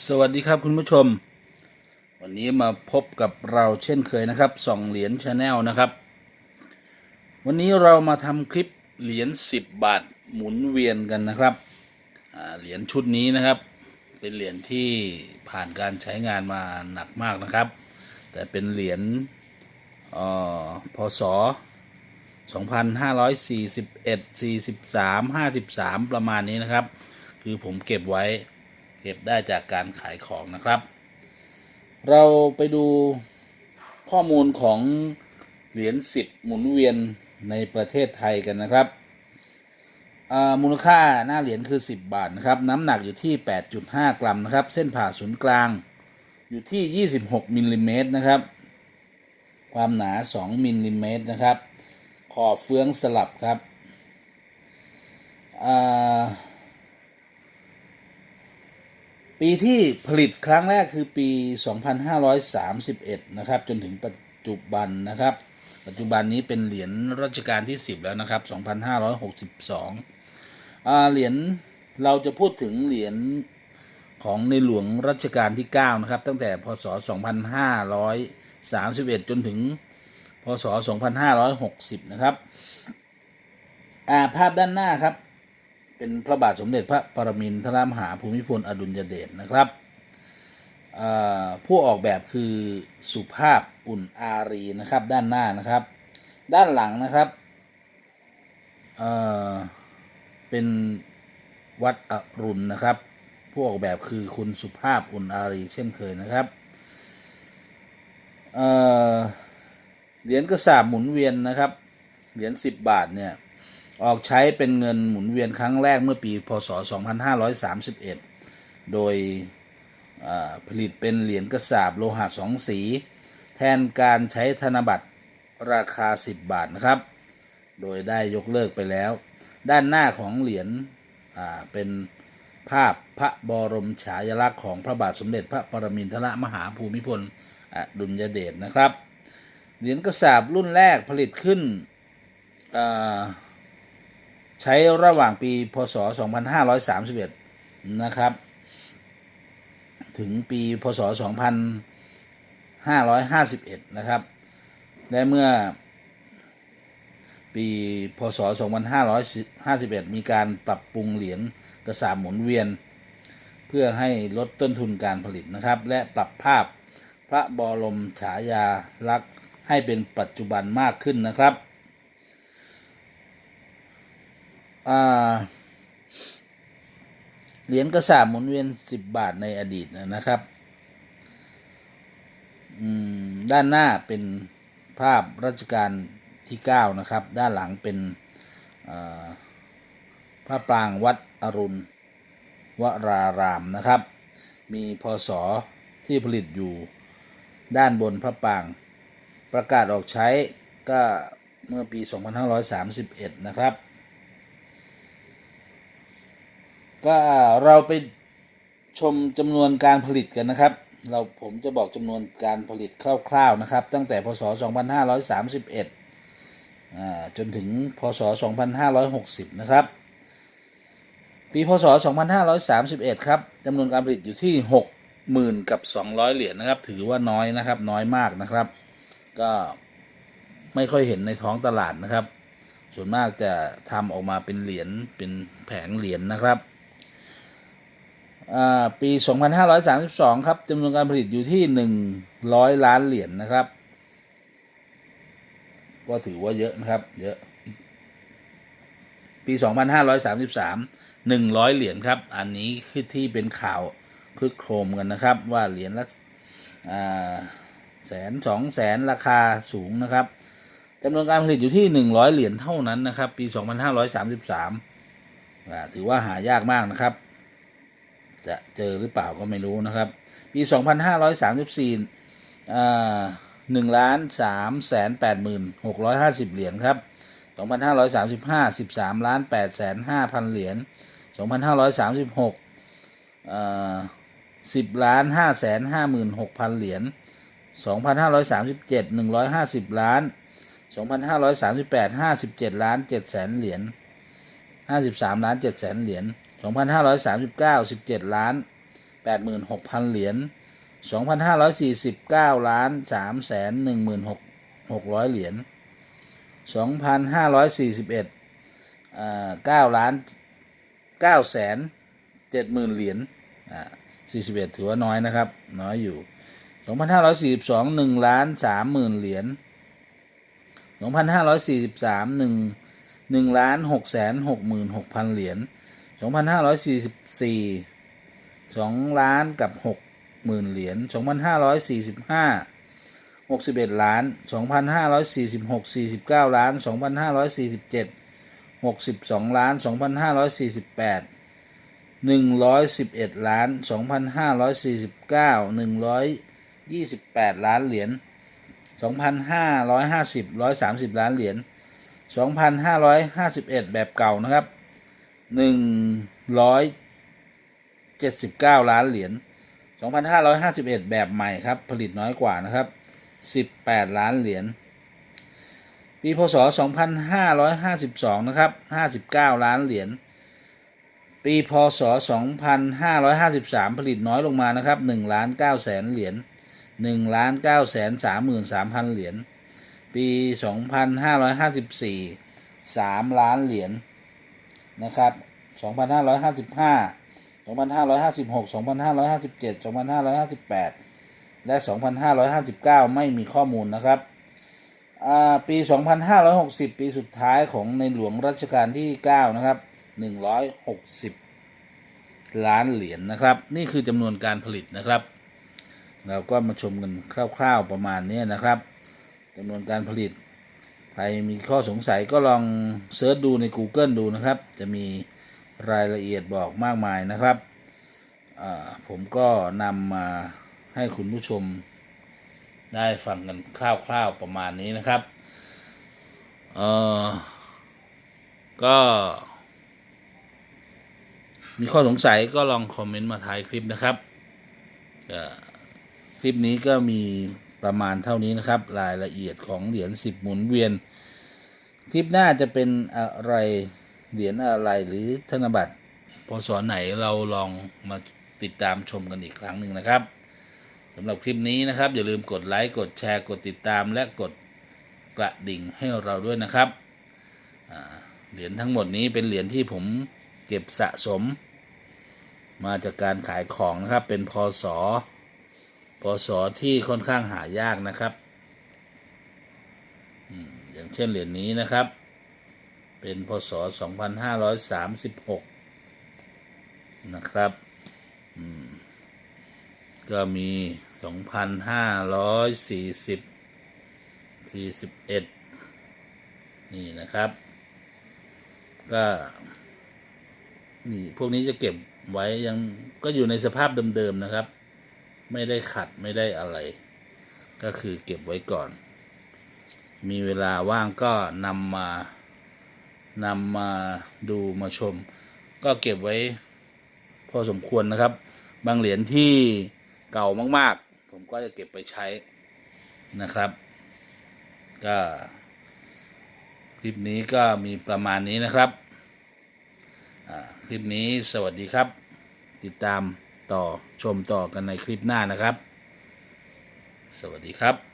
สวัสดีครับคุณผู้ชม วันนี้มาพบกับเราเช่นเคยนะครับส่องเหรียญชาแนลนะครับ วันนี้เรามาทำคลิปเหรียญ10 บาทหมุนเวียนกันนะครับเหรียญชุดนี้นะครับ เป็นเหรียญที่ผ่านการใช้งานมาหนักมากนะครับ แต่เป็นเหรียญเอ่อพศ 2541 43 53 ประมาณนี้นะครับ คือผมเก็บไว้ เก็บได้จากการขายของนะครับ เราไปดูข้อมูลของเหรียญสิบหมุนเวียนในประเทศไทยกันนะครับอ่ามูลค่าหน้าเหรียญคือ 10 บาทนะครับ น้ำหนักอยู่ที่ 8.5 กรัมนะครับ เส้นผ่าศูนย์กลางอยู่ที่ 26มิลลิเมตรนะครับ ความหนา 2มิลลิเมตรนะครับ ขอบเฟืองสลับครับอ่า ปีที่ผลิตครั้งแรกคือปี 2531 นะครับ จนถึงปัจจุบันนะครับ ปัจจุบันนี้เป็นเหรียญรัชกาลที่ 10 แล้วนะครับ 2562เหรียญเราจะพูดถึงเหรียญของในหลวงรัชกาลที่ 9 นะครับ ตั้งแต่พศ 2531 จนถึงพศ 2560 นะครับภาพด้านหน้าครับ เป็นพระบาทสมเด็จพระปรมินทรมหาภูมิพลอดุลยเดชนะครับผู้ออกแบบคือสุภาพอุ่นอารีนะครับ ด้านหน้านะครับ ด้านหลังนะครับเเป็นวัดอรุณนะครับ ผู้ออกแบบคือคุณสุภาพอุ่นอารีเช่นเคยนะครับเเหรียญกระสาบหมุนเวียนนะครับ เหรียญ10บาทเนี่ย ออกใช้เป็นเงินหมุนเวียนครั้งแรกเมื่อปี พศ 2531 โดยผลิตเป็นเหรียญกระสาบโลหะสองสี แทนการใช้ธนบัตรราคา 10 บาทนะครับ โดยได้ยกเลิกไปแล้ว ด้านหน้าของเหรียญเป็นภาพพระบรมฉายาลักษณ์ของพระบาทสมเด็จพระปรมินทรมหาภูมิพลอดุลยเดชนะครับ เหรียญกระสาบรุ่นแรกผลิตขึ้นอ ใช้ระหว่างปีพศ 2531 นะครับ ถึงปีพศ 2551 นะครับและเมื่อปีพศ 2551 มีการปรับปรุงเหรียญกระสาบหมุนเวียน เพื่อให้ลดต้นทุนการผลิตนะครับ และปรับภาพพระบรมฉายาลักษณ์ให้เป็นปัจจุบันมากขึ้นนะครับ อ่า เหรียญกระสาบหมุนเวียน10บาทในอดีตนะครับด้านหน้าเป็นภาพรัชกาลที่9นะครับ ด้านหลังเป็นอ่าพระปรางวัดอรุณวรารามนะครับ มีพศที่ผลิตอยู่ด้านบนพระปราง ประกาศออกใช้ก็เมื่อปี 2531 นะครับ ก็เราไปชมจำนวนการผลิตกันนะครับ เราผมจะบอกจำนวนการผลิตคร่าวๆนะครับ ตั้งแต่พศ 2531 จนถึงพศ 2560 นะครับ ปีพศ 2531 ครับจำนวนการผลิตอยู่ที่ 60,000 กับ 200 เหรียญนะครับ ถือว่าน้อยนะครับน้อยมากนะครับ ก็ไม่ค่อยเห็นในท้องตลาดนะครับ ส่วนมากจะทำออกมาเป็นเหรียญเป็นแผงเหรียญนะครับ ปี 2532 ครับจำนวนการผลิตอยู่ที่ 100 ล้านเหรียญนนะครับ ก็ถือว่าเยอะนะครับ เยอะ ปี 2533 100 เหรียญครับ อันนี้คือที่เป็นข่าวคึกโครมกันนะครับ ว่าเหรียญละแสนสองแสนราคาสูงนะครับจำนวนการผลิตอยู่ที่ 100 เหรียญเท่านั้นนะครับ ปี 2533ถือว่าหายากมากนะครับ จะเจอหรือเปล่าก็ไม่รู้นะครับ ปี 2534อ่าหนึ่งล้านสามแสนแปดหมื่นหกร้อยห้าสิบเหรียญครับสองพันห้าร้อยสามสิบห้าสิบสามล้านแปดแสนห้าพันเหรียญสองพันห้าร้อยสามสิบหกสิบล้านห้าแสนห้าหมื่นหกพันเหรียญสองพันห้าร้อยสามสิบเจ็ดหนึ่งร้อยห้าสิบล้านสองพันห้าร้อยสามสิบแปดห้าสิบเจ็ดล้านเจ็ดแสนเหรียญห้าสิบสามล้านเจ็ดแสนเหรียญ 2,539 17 ล้าน 86,000 เหรียญ 2,549 ล้าน 316,600 เหรียญ 2,541อ่า9ล้าน9แสน70,000 เหรียญอ่า41 ถือว่าน้อยนะครับ น้อยอยู่ 2,542 1ล้าน30,000 เหรียญ 2,543 1 1ล้าน6 6 6 0 0 0 เหรียญ สองพันห้าร้อยสี่สิบสี่สองล้านกับหกหมื่นเหรียญสองพันห้าร้อยสี่สิบห้าหกสิบเอ็ดล้านสองพันห้าร้อยสี่สิบหกสี่สิบเก้าล้านสองพันห้าร้อยสี่สิบเจ็ดหกสิบสองล้านสองพันห้าร้อยสี่สิบแปดหนึ่งร้อยสิบเอ็ดล้านสองพันห้าร้อยสี่สิบเก้าหนึ่งร้อยยี่สิบแปดล้านเหรียญสองพันห้าร้อยห้าสิบร้อยสามสิบล้านเหรียญสองพันห้าร้อยห้าสิบเอ็ดแบบเก่านะครับ หนึ่งร้อย79ล้านเหรียญ2,551แบบใหม่ครับ ผลิตน้อยกว่านะครับ18ล้านเหรียญปีพศ 2552 นะครับ 59 ล้านเหรียญ ปีพศ 2553 ผลิตน้อยลงมานะครับ1ล้าน9แสนเหรียญ1ล้าน9แสน33,000 เหรียญ ปี 2554 3 ล้านเหรียญ นะครับ2555 2556 2557 2558 และ 2559 ไม่มีข้อมูลนะครับอ่าปี 2560 ปีสุดท้ายของในหลวงรัชกาลที่ 9 นะครับ 160 ล้านเหรียญนนะครับ นี่คือจำนวนการผลิตนะครับ เราก็มาชมกันคร่าวๆประมาณนี้นะครับจำนวนการผลิต ใครมีข้อสงสัยก็ลองเซิร์ชดูใน Google ดูนะครับ จะมีรายละเอียดบอกมากมายนะครับ ผมก็นำมาให้คุณผู้ชมได้ฟังกันคร่าวๆประมาณนี้นะครับเออก็ มีข้อสงสัยก็ลองคอมเมนต์มาท้ายคลิปนะครับคลิปนี้ก็มี ประมาณเท่านี้นะครับ รายละเอียดของเหรียญสิบหมุนเวียน คลิปหน้าจะเป็นอะไรเหรียญอะไรหรือธนบัตรพศไหนเราลองมาติดตามชมกันอีกครั้งหนึ่งนะครับสำหรับคลิปนี้นะครับ อย่าลืมกดไลค์กดแชร์กดติดตาม และกดกระดิ่งให้เราด้วยนะครับเหรียญทั้งหมดนี้เป็นเหรียญที่ผมเก็บสะสม มาจากการขายของนะครับเป็นพศ พศที่ค่อนข้างหายากนะครับอย่างเช่นเหรียญนี้นะครับ เป็นพศ 2536 นะครับอืมก็มี 2,540 41 นี่นะครับ ก็นี่พวกนี้จะเก็บไว้ยังก็อยู่ในสภาพเดิม ๆ นะครับ ไม่ได้ขัดไม่ได้อะไร ก็คือเก็บไว้ก่อน มีเวลาว่างก็นำมานำมาดูมาชม ก็เก็บไว้ พอสมควรนะครับ บางเหรียญที่เก่ามาก ๆ ผมก็จะเก็บไปใช้นะครับ ก็คลิปนี้ก็มีประมาณนี้นะครับคลิปนี้สวัสดีครับ ติดตาม ต่อชมต่อกันในคลิปหน้านะครับ สวัสดีครับ